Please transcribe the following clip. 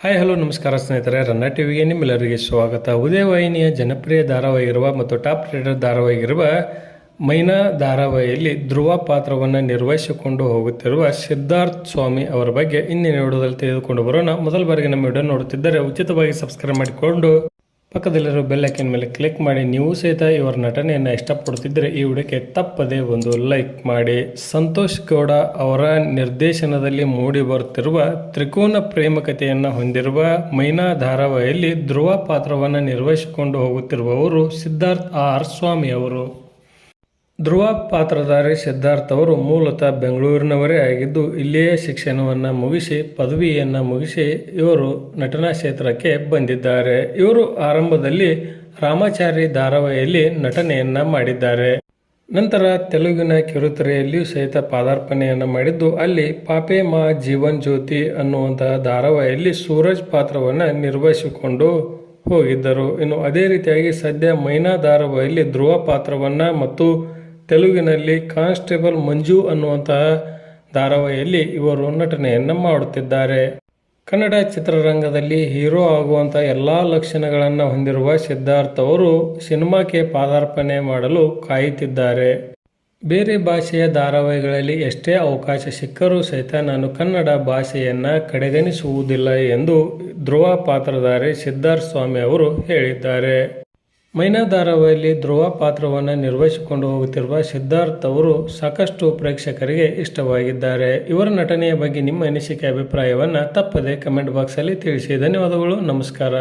Hi hello ನಮಸ್ಕಾರ ಸ್ನೇಹಿತರೆ. ರನ್ನ ಟಿವಿಗೆ ನಿಮ್ಮೆಲ್ಲರಿಗೆ ಸ್ವಾಗತ. ಉದಯವಾಹಿನಿಯ ಜನಪ್ರಿಯ ಧಾರಾವಾಹಿಗಿರುವ ಮತ್ತು ಟಾಪ್ ರೇಟರ್ ಧಾರಾವಾಹಿಗಿರುವ ಮೈನಾ ಧಾರಾವಾಹಿಯಲ್ಲಿ ಧ್ರುವ ಪಾತ್ರವನ್ನು ನಿರ್ವಹಿಸಿಕೊಂಡು ಹೋಗುತ್ತಿರುವ ಸಿದ್ಧಾರ್ಥ್ ಸ್ವಾಮಿ ಅವರ ಬಗ್ಗೆ ಇಂದಿನ ವಿಡಿಯೋದಲ್ಲಿ ತೆಗೆದುಕೊಂಡು ಬರೋಣ. ಮೊದಲ ಬಾರಿಗೆ ನಮ್ಮ ವಿಡಿಯೋ ನೋಡುತ್ತಿದ್ದರೆ ಉಚಿತವಾಗಿ ಸಬ್ಸ್ಕ್ರೈಬ್ ಮಾಡಿಕೊಂಡು ಪಕ್ಕದಲ್ಲಿರೋ ಬೆಲ್ ಐಕನ್ ಮೇಲೆ ಕ್ಲಿಕ್ ಮಾಡಿ ನೀವು ಸಹಿತ ಇವರ ನಟನೆಯನ್ನು ಇಷ್ಟಪಡುತ್ತಿದ್ದರೆ ಈ ವಿಡಿಯೋಕ್ಕೆ ತಪ್ಪದೇ ಒಂದು ಲೈಕ್ ಮಾಡಿ. ಸಂತೋಷ್ ಗೌಡ ಅವರ ನಿರ್ದೇಶನದಲ್ಲಿ ಮೂಡಿ ಬರುತ್ತಿರುವ ತ್ರಿಕೋನ ಪ್ರೇಮ ಕಥೆಯನ್ನು ಹೊಂದಿರುವ ಮೈನಾ ಧಾರಾವಾಹಿಯಲ್ಲಿ ಧ್ರುವ ಪಾತ್ರವನ್ನು ನಿರ್ವಹಿಸಿಕೊಂಡು ಹೋಗುತ್ತಿರುವವರು ಸಿದ್ಧಾರ್ಥ್ ಆರ್ ಸ್ವಾಮಿ ಅವರು. ಧ್ರುವ ಪಾತ್ರಧಾರಿ ಸಿದ್ಧಾರ್ಥ್ ಅವರು ಮೂಲತಃ ಬೆಂಗಳೂರಿನವರೇ ಆಗಿದ್ದು, ಇಲ್ಲಿಯೇ ಶಿಕ್ಷಣವನ್ನು ಮುಗಿಸಿ, ಪದವಿಯನ್ನು ಮುಗಿಸಿ ಇವರು ನಟನಾ ಕ್ಷೇತ್ರಕ್ಕೆ ಬಂದಿದ್ದಾರೆ. ಇವರು ಆರಂಭದಲ್ಲಿ ರಾಮಾಚಾರಿ ಧಾರಾವಾಹಿಯಲ್ಲಿ ನಟನೆಯನ್ನ ಮಾಡಿದ್ದಾರೆ. ನಂತರ ತೆಲುಗಿನ ಕಿರುತೆರೆಯಲ್ಲಿಯೂ ಸಹಿತ ಪಾದಾರ್ಪಣೆಯನ್ನು ಮಾಡಿದ್ದು, ಅಲ್ಲಿ ಪಾಪೆ ಮಾ ಜೀವನ್ ಜ್ಯೋತಿ ಅನ್ನುವಂತಹ ಧಾರಾವಾಹಿಯಲ್ಲಿ ಸೂರಜ್ ಪಾತ್ರವನ್ನು ನಿರ್ವಹಿಸಿಕೊಂಡು ಹೋಗಿದ್ದರು. ಇನ್ನು ಅದೇ ರೀತಿಯಾಗಿ ಸದ್ಯ ಮೈನಾ ಧಾರಾವಾಹಿಯಲ್ಲಿ ಧ್ರುವ ಪಾತ್ರವನ್ನು ಮತ್ತು ತೆಲುಗಿನಲ್ಲಿ ಕಾನ್ಸ್ಟೇಬಲ್ ಮಂಜು ಅನ್ನುವಂತಹ ಧಾರಾವಾಹಿಯಲ್ಲಿ ಇವರು ನಟನೆಯನ್ನು ಮಾಡುತ್ತಿದ್ದಾರೆ. ಕನ್ನಡ ಚಿತ್ರರಂಗದಲ್ಲಿ ಹೀರೋ ಆಗುವಂಥ ಎಲ್ಲ ಲಕ್ಷಣಗಳನ್ನು ಹೊಂದಿರುವ ಸಿದ್ಧಾರ್ಥ್ ಅವರು ಸಿನಿಮಾಕ್ಕೆ ಪಾದಾರ್ಪಣೆ ಮಾಡಲು ಕಾಯುತ್ತಿದ್ದಾರೆ. ಬೇರೆ ಭಾಷೆಯ ಧಾರಾವಾಹಿಗಳಲ್ಲಿ ಎಷ್ಟೇ ಅವಕಾಶ ಸಿಕ್ಕರೂ ಸಹಿತ ನಾನು ಕನ್ನಡ ಭಾಷೆಯನ್ನು ಕಡೆಗಣಿಸುವುದಿಲ್ಲ ಎಂದು ಧ್ರುವ ಪಾತ್ರಧಾರಿ ಸಿದ್ಧಾರ್ಥ ಸ್ವಾಮಿ ಅವರು ಹೇಳಿದ್ದಾರೆ. ಮೈನಾ ಧಾರಾವಾಹಿಯಲ್ಲಿ ಧ್ರುವ ಪಾತ್ರವನ್ನು ನಿರ್ವಹಿಸಿಕೊಂಡು ಹೋಗುತ್ತಿರುವ ಸಿದ್ಧಾರ್ಥ್ ಅವರು ಸಾಕಷ್ಟು ಪ್ರೇಕ್ಷಕರಿಗೆ ಇಷ್ಟವಾಗಿದ್ದಾರೆ. ಇವರ ನಟನೆಯ ಬಗ್ಗೆ ನಿಮ್ಮ ಅನಿಸಿಕೆ, ಅಭಿಪ್ರಾಯವನ್ನು ತಪ್ಪದೆ ಕಮೆಂಟ್ ಬಾಕ್ಸಲ್ಲಿ ತಿಳಿಸಿ. ಧನ್ಯವಾದಗಳು, ನಮಸ್ಕಾರ.